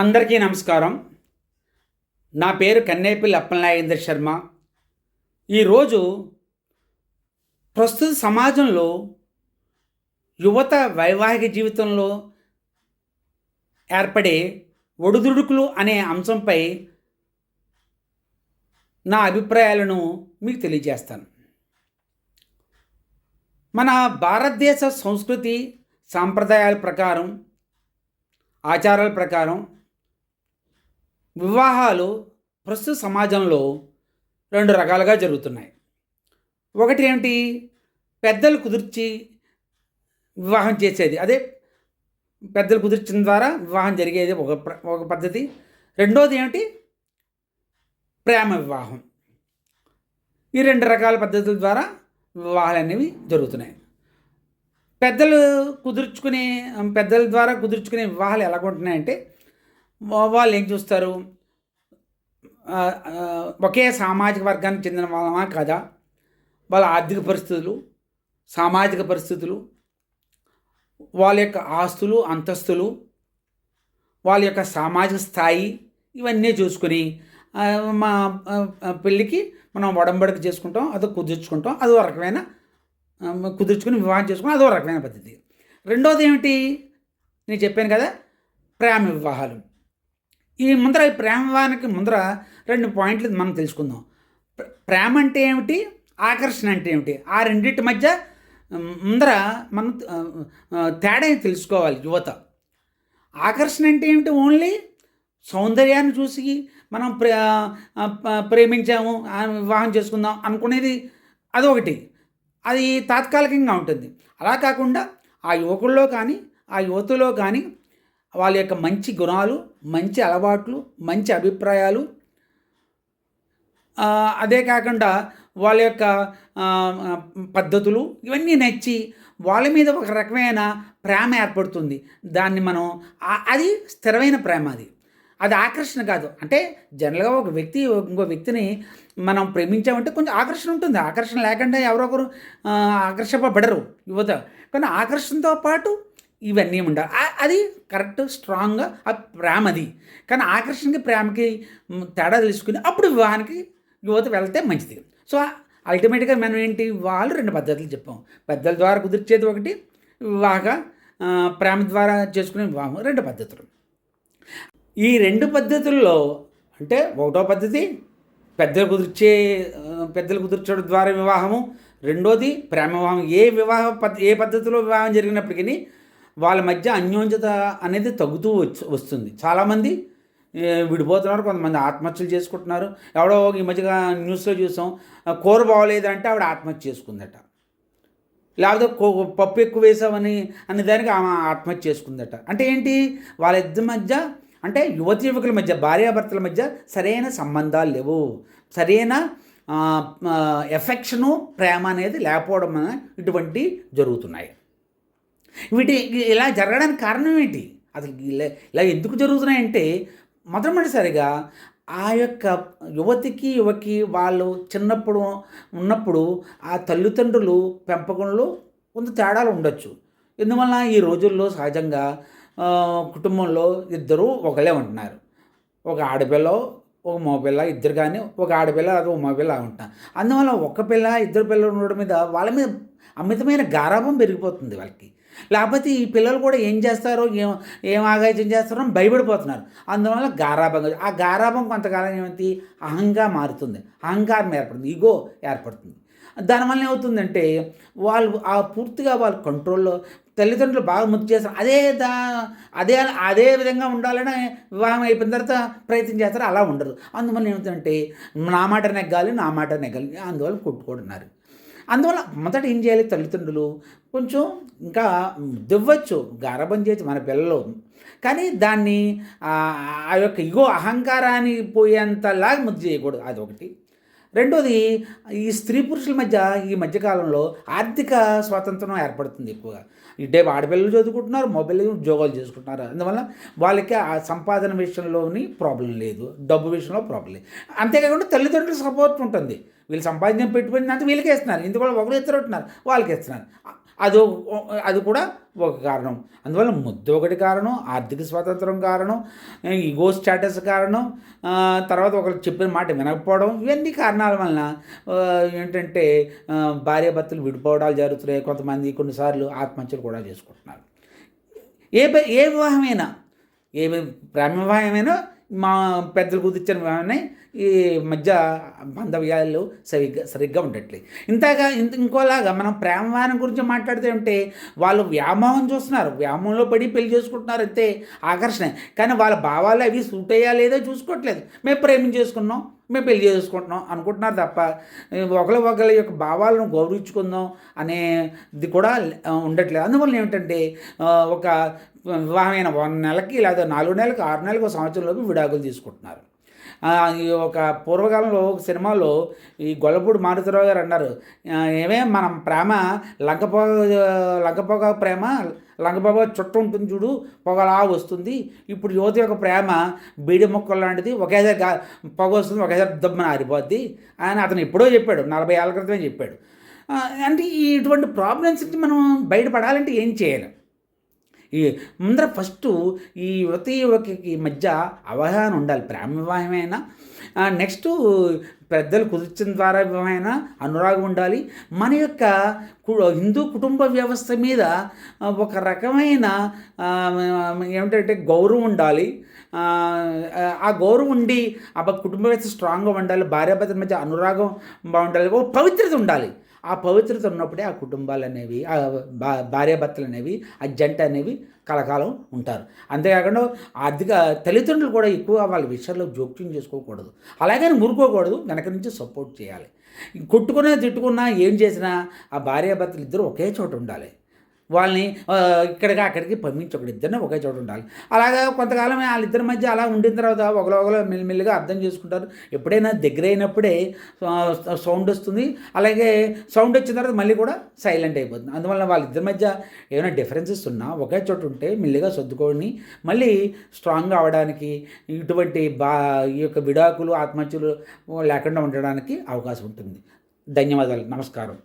అందరికీ నమస్కారం. నా పేరు కన్నేపల్లి అప్పలనాగేంద్ర శర్మ. ఈరోజు ప్రస్తుత సమాజంలో యువత వైవాహిక జీవితంలో ఏర్పడే ఒడిదుడుకులు అనే అంశంపై నా అభిప్రాయాలను మీకు తెలియజేస్తాను. మన భారతదేశ సంస్కృతి సాంప్రదాయాల ప్రకారం ఆచారాల ప్రకారం వివాహాలు ప్రస్తుత సమాజంలో రెండు రకాలుగా జరుగుతున్నాయి. ఒకటి ఏమిటి? పెద్దలు కుదిర్చి వివాహం చేసేది. అదే పెద్దలు కుదిర్చిన ద్వారా వివాహం జరిగేది ఒక ఒక పద్ధతి. రెండోది ఏమిటి? ప్రేమ వివాహం. ఈ రెండు రకాల పద్ధతుల ద్వారా వివాహాలు అనేవి జరుగుతున్నాయి. పెద్దలు కుదుర్చుకునే పెద్దల ద్వారా కుదుర్చుకునే వివాహాలు ఎలాగుంటున్నాయంటే వా- వాళ్ళు ఏం చూస్తారు? ఒకే సామాజిక వర్గానికి చెందిన వాళ్ళమా కదా? వాళ్ళ ఆర్థిక పరిస్థితులు సామాజిక పరిస్థితులు వాళ్ళ యొక్క ఆస్తులు అంతస్తులు వాళ్ళ యొక్క సామాజిక స్థాయి ఇవన్నీ చూసుకుని మా పెళ్ళికి మనం ఒడంబడిక చేసుకుంటాం అదో కుదుర్చుకుంటాం అదో రకమైన కుదుర్చుకుని వివాహం చేసుకుని అదో రకమైన పద్ధతి. రెండోది ఏమిటి? నేను చెప్పాను కదా ప్రేమ వివాహాలు. ఈ ముందర ఈ ప్రేమ ముందర రెండు పాయింట్లు మనం తెలుసుకుందాం. ప్రేమ అంటే ఏమిటి? ఆకర్షణ అంటే ఏమిటి? ఆ రెండింటి మధ్య ముందర మనం తేడా తెలుసుకోవాలి? యువత. ఆకర్షణ అంటే ఏమిటి? ఓన్లీ సౌందర్యాన్ని చూసి మనం ప్రే ప్రేమించాము వివాహం చేసుకుందాం అనుకునేది అదొకటి. అది తాత్కాలికంగా ఉంటుంది. అలా కాకుండా ఆ యువకుల్లో కానీ ఆ యువతలో కానీ వాళ్ళ యొక్క మంచి గుణాలు మంచి అలవాట్లు మంచి అభిప్రాయాలు. అదే కాకుండా వాళ్ళ యొక్క పద్ధతులు ఇవన్నీ నచ్చి వాళ్ళ మీద ఒక రకమైన ప్రేమ ఏర్పడుతుంది. దాన్ని మనం అది స్థిరమైన ప్రేమ అది. అది ఆకర్షణ కాదు. అంటే జనరల్గా ఒక వ్యక్తి ఇంకో వ్యక్తిని మనం ప్రేమించామంటే కొంచెం ఆకర్షణ ఉంటుంది. ఆకర్షణ లేకుండా ఎవరో ఒకరు ఆకర్షపబడరు యువత. కానీ ఆకర్షణతో పాటు ఇవన్నీ ఉండాలి అది కరెక్ట్ స్ట్రాంగ్గా ఆ ప్రేమ అది. కానీ ఆకర్షణకి ప్రేమకి తేడా తెలుసుకుని అప్పుడు వివాహానికి యువత వెళ్తే మంచిది. సో అల్టిమేట్గా మనం ఏంటి? వాళ్ళు రెండు పద్ధతులు చెప్పాం. పెద్దల ద్వారా కుదిర్చేది ఒకటి వివాహ ప్రేమ ద్వారా చేసుకునే వివాహం రెండు పద్ధతులు. ఈ రెండు పద్ధతుల్లో అంటే ఒకటో పద్ధతి పెద్దలు కుదిర్చే పెద్దలు కుదిర్చడం ద్వారా వివాహము. రెండోది ప్రేమ వివాహం. ఏ వివాహ పద్ధ ఏ పద్ధతిలో వివాహం జరిగినప్పటికీ వాళ్ళ మధ్య అన్యోన్యత అనేది తగ్గుతూ వచ్చి వస్తుంది. చాలామంది విడిపోతున్నారు. కొంతమంది ఆత్మహత్యలు చేసుకుంటున్నారు. ఎవడో ఈ మధ్యగా న్యూస్లో చూసాం. కూర బాగోలేదంటే ఆవిడ ఆత్మహత్య చేసుకుందట. లేకపోతే పప్పు ఎక్కువ వేసామని అనే దానికి ఆమె ఆత్మహత్య చేసుకుందట. అంటే ఏంటి? వాళ్ళిద్దరి మధ్య అంటే యువతి యువకుల మధ్య భార్యాభర్తల మధ్య సరైన సంబంధాలు లేవు. సరైన ఎఫెక్షను ప్రేమ అనేది లేకపోవడం ఇటువంటి జరుగుతున్నాయి. వీటి ఇలా జరగడానికి కారణం ఏంటి? అసలు ఇలా ఇలా ఎందుకు జరుగుతున్నాయంటే మొట్టమొదటిసారిగా ఆ యొక్క యువతికి యువకి వాళ్ళు చిన్నప్పుడు ఉన్నప్పుడు ఆ తల్లిదండ్రులు పెంపకంలో కొంత తేడాలు ఉండొచ్చు. ఎందువల్ల ఈ రోజుల్లో సహజంగా కుటుంబంలో ఇద్దరు ఒకలే ఉంటున్నారు. ఒక ఆడపిల్ల ఒక మగపిల్ల ఇద్దరు కానీ ఒక ఆడపిల్ల అది ఒక మగపిల్ల ఉంటారు అందువల్ల ఒక పిల్ల ఇద్దరు పిల్లలు ఉండడం మీద వాళ్ళ మీద అమితమైన గారాభం పెరిగిపోతుంది వాళ్ళకి. లేకపోతే ఈ పిల్లలు కూడా ఏం చేస్తారో ఏం ఏం ఆగాయత్యం చేస్తారో అని భయపడిపోతున్నారు. అందువల్ల గారాభంగా ఆ గారాభం కొంతకాలం ఏమైంది? అహంగా మారుతుంది. అహంకారం ఏర్పడుతుంది. ఈగో ఏర్పడుతుంది. దానివల్ల ఏమవుతుందంటే వాళ్ళు ఆ పూర్తిగా వాళ్ళ కంట్రోల్లో తల్లిదండ్రులు బాగా ముద్దు చేస్తారు. అదే దా అదే అదే విధంగా ఉండాలని వివాహం అయిపోయిన తర్వాత ప్రయత్నం చేస్తారు. అలా ఉండరు. అందువల్ల ఏమవుతుందంటే నా మాట నెగ్గాలి నా మాట నెగ్గాలి అందువల్ల కొట్టుకుంటున్నారు అందువల్ల మొదట ఏం చేయాలి తల్లిదండ్రులు? కొంచెం ఇంకా దివ్వచ్చు గారబం చేసి మన పిల్లలు. కానీ దాన్ని ఆ యొక్క ఇగో అహంకారాన్ని పోయేంతలాగా ముద్దు చేయకూడదు. అదొకటి రెండోది ఈ స్త్రీ పురుషుల మధ్య ఈ మధ్యకాలంలో ఆర్థిక స్వాతంత్రం ఏర్పడుతుంది ఎక్కువగా. ఇటే ఆడపిల్లలు చదువుకుంటున్నారు మొబైల్ ఉద్యోగాలు చేసుకుంటున్నారు. అందువల్ల వాళ్ళకి ఆ సంపాదన విషయంలోని ప్రాబ్లం లేదు డబ్బు విషయంలో ప్రాబ్లం లేదు. అంతేకాకుండా తల్లిదండ్రుల సపోర్ట్ ఉంటుంది. వీళ్ళు సంపాదించిన పెట్టుబడి అంతా వీళ్ళకి ఇస్తున్నారు. ఇందువల్ల ఒకరు ఇద్దరు ఉంటున్నారు వాళ్ళకి ఇస్తున్నారు. అది అది కూడా ఒక కారణం. అందువల్ల ముద్దు ఒకటి కారణం ఆర్థిక స్వాతంత్రం కారణం ఈగో స్టేటస్ కారణం తర్వాత ఒకరు చెప్పిన మాట వినకపోవడం ఇవన్నీ కారణాల వలన ఏంటంటే భార్యాభర్తలు విడిపోవడాలు జరుగుతున్నాయి. కొంతమంది కొన్నిసార్లు ఆత్మహత్యలు కూడా చేసుకుంటున్నారు. ఏ ఏ వివాహమైనా ఏ ప్రేమ వివాహమైనా మా పెద్దలు కుదిర్చిన వివాహమే ఈ మధ్య బంధవ్యాలు సరిగ్గా సరిగ్గా ఉండట్లేదు ఇంతగా ఇంత ఇంకోలాగా మనం ప్రేమ గురించి మాట్లాడితే ఉంటే వాళ్ళు వ్యామోహం చూస్తున్నారు. వ్యామోహంలో పడి పెళ్ళి చేసుకుంటున్నారు అంతే ఆకర్షణ. కానీ వాళ్ళ భావాలు అవి సూట్ అయ్యా లేదో చూసుకోవట్లేదు. మేము ప్రేమించేసుకున్నాం మేము పెళ్ళి చేసుకుంటున్నాం అనుకుంటున్నారు తప్ప ఒకరి ఒకరి యొక్క భావాలను గౌరవించుకుందాం అనేది కూడా ఉండట్లేదు. అందువల్ల ఏమిటంటే ఒక వివాహమైన వన్ నెలకి లేదా నాలుగు నెలలకు ఆరు నెలలకు ఒక సంవత్సరంలోపు విడాకులు తీసుకుంటున్నారు. ఈ ఒక పూర్వకాలంలో ఒక సినిమాలో ఈ గొల్లపూడి మారుతరావు గారు అన్నారు ఏమే మనం ప్రేమ లంకపోగ లంకపోగ ప్రేమ లంకపోగ చుట్టూ ఉంటుంది చూడు పొగలా వస్తుంది. ఇప్పుడు యువత యొక్క ప్రేమ బీడి మొక్కలు లాంటిది ఒకేసారి పొగ వస్తుంది ఒకేసారి దమ్మని ఆరిపోద్ది అని అతను ఎప్పుడో చెప్పాడు నలభై ఏళ్ళ క్రితమే చెప్పాడు. అంటే ఇటువంటి ప్రాబ్లమ్స్ నుంచి మనం బయటపడాలంటే ఏం చేయాలి? ఈ ముందర ఫస్ట్ ఈ యువతి యువకి మధ్య అవగాహన ఉండాలి. ప్రేమ వివాహమైనా నెక్స్ట్ పెద్దలు కుదిర్చిన ద్వారా వివాహమైనా అనురాగం ఉండాలి. మన యొక్క కు- హిందూ కుటుంబ వ్యవస్థ మీద ఒక రకమైన ఏమిటంటే గౌరవం ఉండాలి. ఆ, ఆ గౌరవం ఉండి ఆ కుటుంబ వ్యవస్థ స్ట్రాంగ్గా ఉండాలి. భార్యాభర్తల మధ్య అనురాగం బాగుండాలి. ఒక పవిత్రత ఉండాలి. ఆ పవిత్రత ఉన్నప్పుడే ఆ కుటుంబాలు అనేవి ఆ భా భార్యాభర్తలు అనేవి ఆ జంట అనేవి కలకాలం ఉంటారు. అంతేకాకుండా ఆర్థిక తల్లిదండ్రులు కూడా ఎక్కువ వాళ్ళ విషయాల్లో జోక్యం చేసుకోకూడదు. అలాగని మురుకోకూడదు వెనక నుంచి సపోర్ట్ చేయాలి. కొట్టుకున్నా తిట్టుకున్నా ఏం చేసినా ఆ భార్యాభర్తలు ఇద్దరు ఒకే చోట ఉండాలి. వాళ్ళని ఇక్కడికి అక్కడికి పంపించకూడదు ఇద్దరిని ఒకే చోట ఉండాలి. అలాగా కొంతకాలం వాళ్ళిద్దరి మధ్య అలా ఉండిన తర్వాత ఒకరు ఒకరు మెల్లిమెల్లిగా అర్థం చేసుకుంటారు. ఎప్పుడైనా దగ్గర అయినప్పుడే సౌండ్ వస్తుంది. అలాగే సౌండ్ వచ్చిన తర్వాత మళ్ళీ కూడా సైలెంట్ అయిపోతుంది. అందువల్ల వాళ్ళిద్దరి మధ్య ఏమైనా డిఫరెన్సెస్ ఉన్నా ఒకే చోట ఉంటే మెల్లిగా సర్దుకొని మళ్ళీ స్ట్రాంగ్ అవడానికి ఇటువంటి బా ఈ యొక్క విడాకులు ఆత్మహత్యలు లేకుండా ఉండడానికి అవకాశం ఉంటుంది. ధన్యవాదాలు. నమస్కారం.